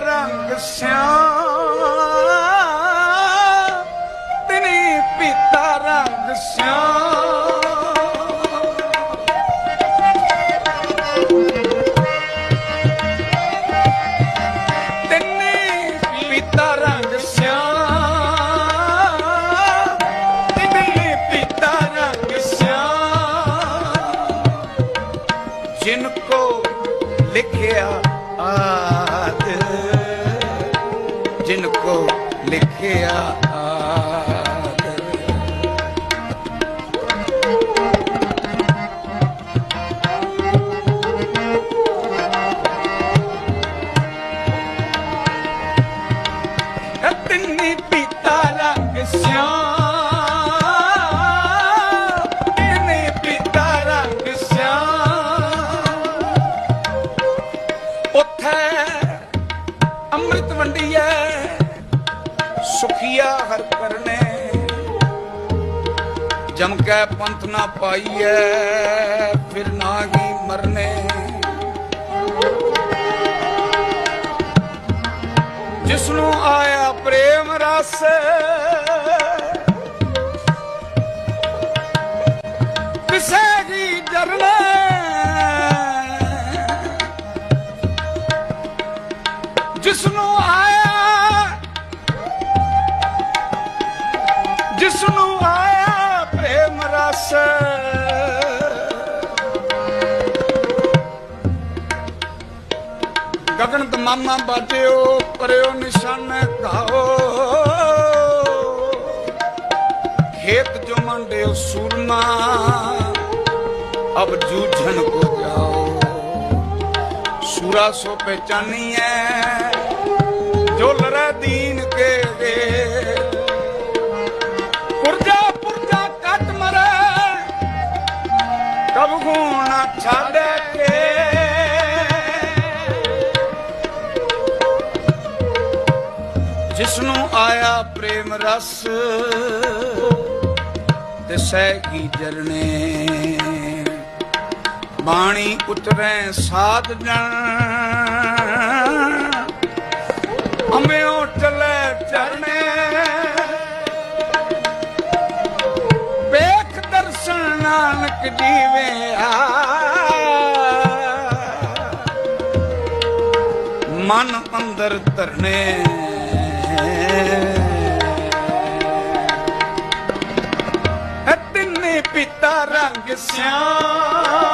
ਰੰਗ ਸਿਆ ਤਿਨੀ ਪੀਤਾ ਰੰਗ ਸਿਆ ਤਿੰਨੇ ਪੀਤਾ ਰੰਗ ਸਿਆਹ ਤਿੰਨੇ ਪੀਤਾ ਰੰਗ ਸਿਆਹ ਜਿਨ ਲਿਖਿਆ ਆ ਜਿਨ ਕੋ ਲਿਖਿਆ ਹਰ ਕਰਨੇ ਜਮ ਕੈ ਪੰਥ ਨਾ ਪਾਈਐ, ਫਿਰ ਨਾਗੀ ਮਰਨੇ। ਜਿਸ ਨੂੰ ਆਇਆ ਪ੍ਰੇਮ ਰਸ ਪਿਸੇਗੀ ਜਰਨੇ। ਜਿਸ ਨੂੰ ਆਇਆ ਨੂੰ ਆਇਆ ਪ੍ਰੇਮ ਰਸ। ਗਗਨ ਤਮਾਮਾ ਬਾਜਿਓ, ਪਰਿਓ ਨਿਸ਼ਾਨੇ ਘਾਓ ਖੇਤ ਜੋ ਮੰਡਿਓ ਸੂਰਮਾ, ਅਬ ਜੂਝਣ ਕੋ ਜਾਓ। ਸੂਰਾ ਸੋ ਪਹਿਚਾਨੀਐ ਜੋ ਲੜਾ ਕਬ ਗੁਣ ਛੱਡ ਕੇ? ਜਿਸ ਨੂੰ ਆਇਆ ਪ੍ਰੇਮ ਰਸ ਤੇ ਕੀ ਜਰਨੇ। ਬਾਣੀ ਉਤਰੈ ਸਾਧ ਜਨ। ਅਮੇ ਚੱਲੇ ਚਰਨੇ। ਨਾਨਕ ਜੀਵੇ ਆ। ਮਨ ਅੰਦਰ ਧਰਨੇ। ਤਿੰਨੇ ਪਿਤਾ ਰੰਗ ਸਿਆ।